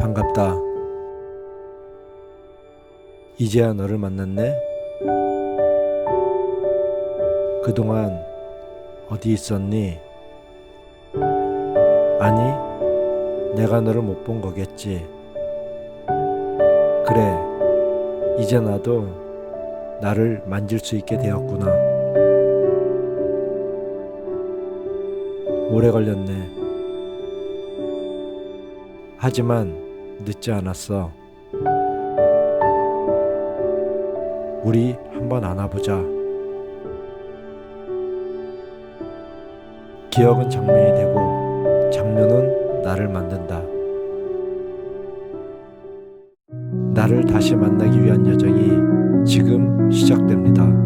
반갑다. 이제야 너를 만났네. 그동안 어디 있었니? 아니, 내가 너를 못 본 거겠지. 그래, 이제 나도 나를 만질 수 있게 되었구나. 오래 걸렸네. 하지만 늦지 않았어. 우리 한번 안아보자. 기억은 장면이 되고 장면은 나를 만든다. 나를 다시 만나기 위한 여정이 지금 시작됩니다.